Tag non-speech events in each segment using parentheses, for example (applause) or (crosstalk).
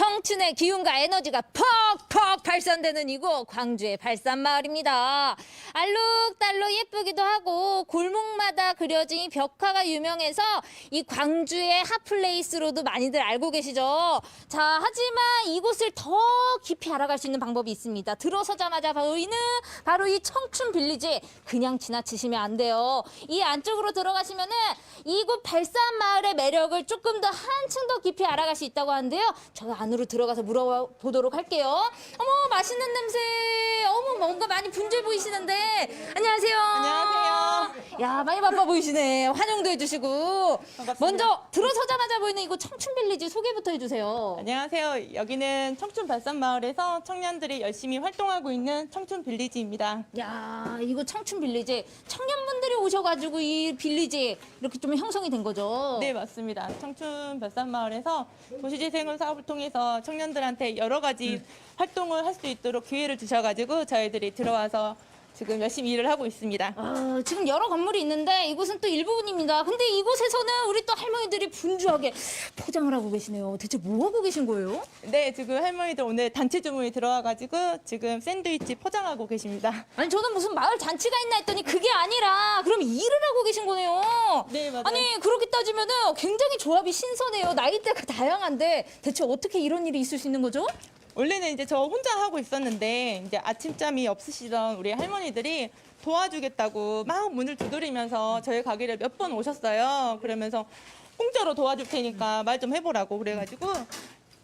청춘의 기운과 에너지가 퍽퍽 발산되는 이곳 광주의 발산마을입니다. 알록달록 예쁘기도 하고 골목마다 그려진 이 벽화가 유명해서 이 광주의 핫플레이스로도 많이들 알고 계시죠. 자, 하지만 이곳을 더 깊이 알아갈 수 있는 방법이 있습니다. 들어서자마자 보이는 바로 이 청춘 빌리지 그냥 지나치시면 안 돼요. 이 안쪽으로 들어가시면은 이곳 발산마을의 매력을 조금 더 한층 더 깊이 알아갈 수 있다고 하는데요. 저 안으로 들어가서 물어보도록 할게요. 어머 맛있는 냄새. 어머 뭔가 많이 분주해 보이시는데 안녕하세요. 안녕하세요. 야 많이 바빠 보이시네. 환영도 해주시고. 반갑습니다. 먼저 들어서자마자 보이는 이곳 청춘 빌리지 소개부터 해주세요. 안녕하세요. 여기는 청춘 발산마을에서 청년들이 열심히 활동하고 있는 청춘 빌리지입니다. 야 이거 청춘 빌리지 청년분들이 오셔가지고 이 빌리지 이렇게 좀 형성이 된 거죠. 네, 맞습니다. 청춘 발산마을에서 도시재생을 사업을 통해서 청년들한테 여러 가지 활동을 할 수 있도록 기회를 주셔가지고 저희들이 들어와서 지금 열심히 일을 하고 있습니다. 아, 지금 여러 건물이 있는데 이곳은 또 일부분입니다. 근데 이곳에서는 우리 또 할머니들이 분주하게 포장을 하고 계시네요. 대체 뭐 하고 계신 거예요? 네, 지금 할머니들 오늘 단체 주문이 들어와가지고 지금 샌드위치 포장하고 계십니다. 아니 저는 무슨 마을 잔치가 있나 했더니 그게 아니라 그럼 일을 하고 계신 거네요. 네, 맞아요. 아니 그렇게 따지면은 굉장히 조합이 신선해요. 나이대가 다양한데 대체 어떻게 이런 일이 있을 수 있는 거죠? 원래는 이제 저 혼자 하고 있었는데 이제 아침잠이 없으시던 우리 할머니들이 도와주겠다고 막 문을 두드리면서 저희 가게를 몇 번 오셨어요. 그러면서 공짜로 도와줄 테니까 말 좀 해보라고 그래가지고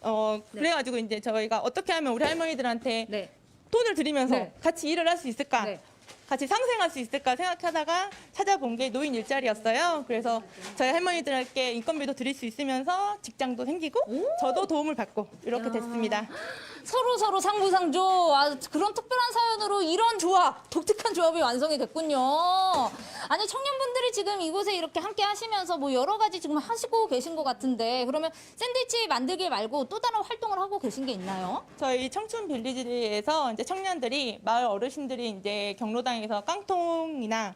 어 그래가지고 이제 저희가 어떻게 하면 우리 할머니들한테 네. 돈을 드리면서 네. 같이 일을 할 수 있을까? 네. 같이 상생할 수 있을까 생각하다가 찾아본 게 노인 일자리였어요. 그래서 저희 할머니들께 인건비도 드릴 수 있으면서 직장도 생기고 저도 도움을 받고 이렇게 됐습니다. 서로 서로 상부상조 아, 그런 특별한 사연으로 이런 조합 독특한 조합이 완성이 됐군요. 아니 청년분들이 지금 이곳에 이렇게 함께 하시면서 뭐 여러 가지 지금 하시고 계신 것 같은데 그러면 샌드위치 만들기 말고 또 다른 활동을 하고 계신 게 있나요? 저희 청춘 빌리지에서 이제 청년들이 마을 어르신들이 이제 경로당에서 깡통이나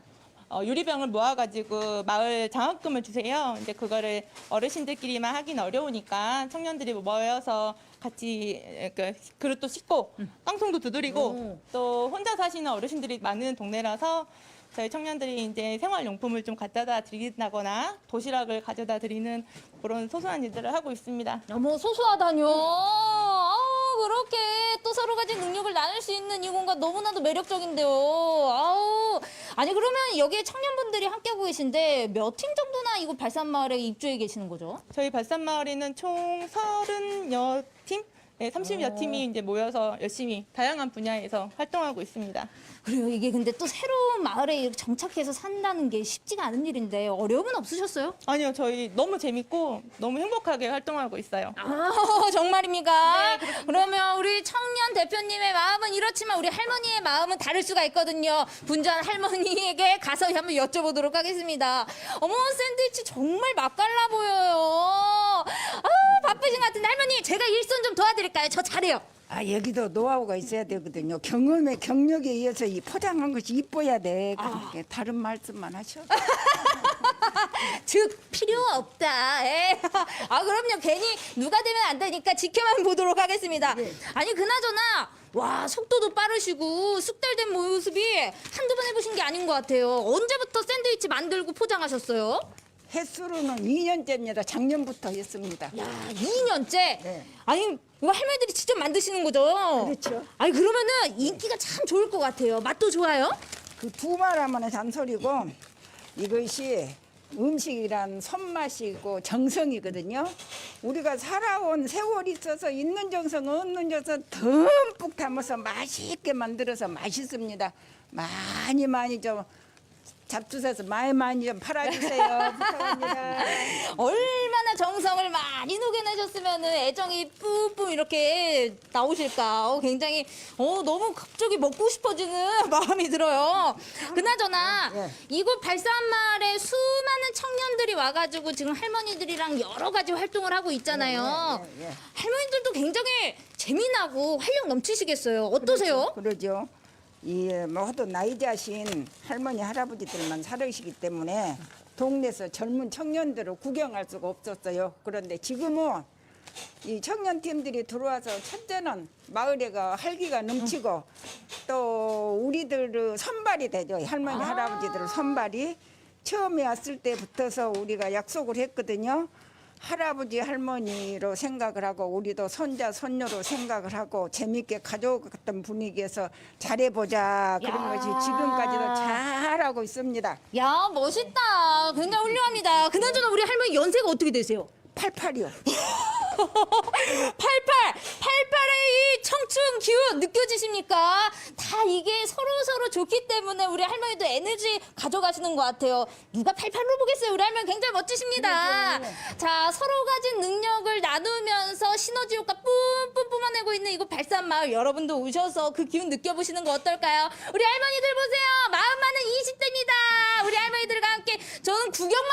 어, 유리병을 모아가지고 마을 장학금을 주세요. 이제 그거를 어르신들끼리만 하긴 어려우니까 청년들이 모여서 같이 그 그릇도 씻고 깡통도 두드리고 오. 또 혼자 사시는 어르신들이 많은 동네라서 저희 청년들이 이제 생활용품을 좀 갖다다 드린다거나 도시락을 가져다 드리는 그런 소소한 일들을 하고 있습니다. 너무 소소하다뇨. 그렇게 또 서로 가진 능력을 나눌 수 있는 이 공간 너무나도 매력적인데요. 아우 아니 그러면 여기에 청년분들이 함께하고 계신데 몇 팀 정도나 이곳 발산마을에 입주해 계시는 거죠? 저희 발산마을에는 총 30여 팀, 네, 30여 팀이 이제 모여서 열심히 다양한 분야에서 활동하고 있습니다. 그래요. 이게 근데 또 새로운 마을에 이렇게 정착해서 산다는 게 쉽지가 않은 일인데 어려움은 없으셨어요? 아니요, 저희 너무 재밌고 너무 행복하게 활동하고 있어요. 아 (laughs) 정말입니까? 그러면 우리 청년 대표님의 마음은 이렇지만 우리 할머니의 마음은 다를 수가 있거든요. 분주한 할머니에게 가서 한번 여쭤보도록 하겠습니다. 어머 샌드위치 정말 맛깔나 보여요. 아 바쁘신 것 같은데 할머니 제가 일손 좀 도와드릴까요? 저 잘해요. 아 여기도 노하우가 있어야 되거든요. 경험에 경력에 의해서 이 포장한 것이 이뻐야 돼. 그러니까 다른 말씀만 하셔. (laughs) 즉 필요 없다. 에. 아 그럼요. 괜히 누가 되면 안 되니까 지켜만 보도록 하겠습니다. 아니 그나저나 와 속도도 빠르시고 숙달된 모습이 한두 번 해보신 게 아닌 것 같아요. 언제부터 샌드위치 만들고 포장하셨어요? 횟수로는 2년째입니다. 작년부터 했습니다. 야 2년째. 네. 아니 이거 할머니들이 직접 만드시는 거죠? 그렇죠. 아니 그러면은 인기가 참 좋을 것 같아요. 맛도 좋아요? 그 두 말 하면 잔소리고 이것이 음식이란 손맛이고 정성이거든요. 우리가 살아온 세월이 있어서 있는 정성 없는 정성 듬뿍 담아서 맛있게 만들어서 맛있습니다. 많이 많이 좀 잡수셔서 많이 많이 좀 팔아주세요. (laughs) 부탁합니다. 얼마나 정성을 많이 녹여내셨으면 애정이 뿜뿜 이렇게 나오실까. 어, 굉장히 어, 너무 갑자기 먹고 싶어지는 (laughs) 마음이 들어요. 그나저나 예. 이곳 발산마을에 수많은 청년들이 와가지고 지금 할머니들이랑 여러 가지 활동을 하고 있잖아요. 예, 예, 예. 할머니들도 굉장히 재미나고 활력 넘치시겠어요. 어떠세요? 그러죠. 이 모두 나이 자신 할머니 할아버지들만 살으시기 때문에 동네에서 젊은 청년들을 구경할 수가 없었어요. 그런데 지금은 이 청년 팀들이 들어와서 첫째는 마을에가 활기가 넘치고 또 우리들 선발이 되죠. 할머니 할아버지들 선발이 처음에 왔을 때부터서 우리가 약속을 했거든요. 할아버지 할머니로 생각을 하고 우리도 손자 손녀로 생각을 하고 재밌게 가져갔던 분위기에서 잘해보자 그런 야. 것이 지금까지도 잘하고 있습니다. 야 멋있다. 굉장히 훌륭합니다. 그나저나 우리 할머니 연세가 어떻게 되세요? 88이요. 88! (laughs) 88의 이 청춘 기운 느껴지십니까? 다 이게 서로 서로 좋기 때문에 우리 할머니도 에너지 가져가시는 것 같아요. 누가 88로 보겠어요? 우리 할머니 굉장히 멋지십니다. 자, 서로 가진 능력을 나누면서 시너지 효과 뿜뿜 뿜어내고 있는 이곳 발산마을 여러분도 오셔서 그 기운 느껴보시는 거 어떨까요? 우리 할머니들 보세요. 마음 많은 20대입니다. 우리 할머니들과 함께 저는 구경만